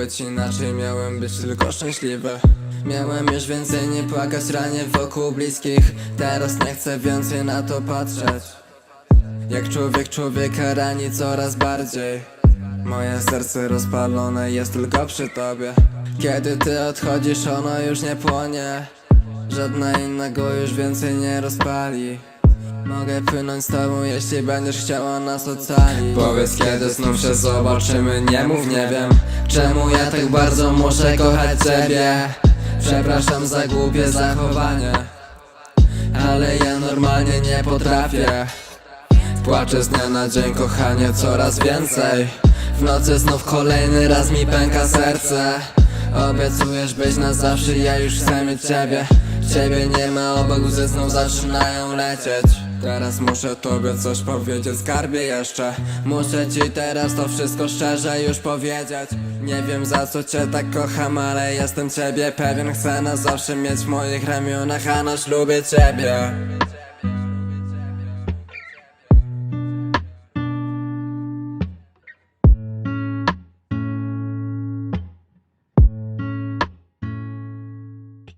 być inaczej, miałem być tylko szczęśliwy. Miałem już więcej nie płakać ranie wokół bliskich. Teraz nie chcę więcej na to patrzeć. Jak człowiek człowieka rani coraz bardziej. Moje serce rozpalone jest tylko przy tobie. Kiedy ty odchodzisz ono już nie płonie. Żadna inna go już więcej nie rozpali Mogę płynąć z tobą, jeśli będziesz chciała nas ocalić. Powiedz kiedy znów się zobaczymy, nie mów, nie wiem. Czemu ja tak bardzo muszę kochać ciebie? Przepraszam za głupie zachowanie Ale ja normalnie nie potrafię. Płaczę z dnia na dzień, kochanie, coraz więcej. W nocy znów kolejny raz mi pęka serce. Obiecujesz być na zawsze, ja już chcę mieć ciebie Ciebie nie ma, obok łzy znów zaczynają lecieć. Teraz muszę tobie coś powiedzieć, skarbie jeszcze. Muszę ci teraz to wszystko szczerze już powiedzieć. Nie wiem za co cię tak kocham, ale jestem ciebie pewien. Chcę na zawsze mieć w moich ramionach, a noś lubię ciebie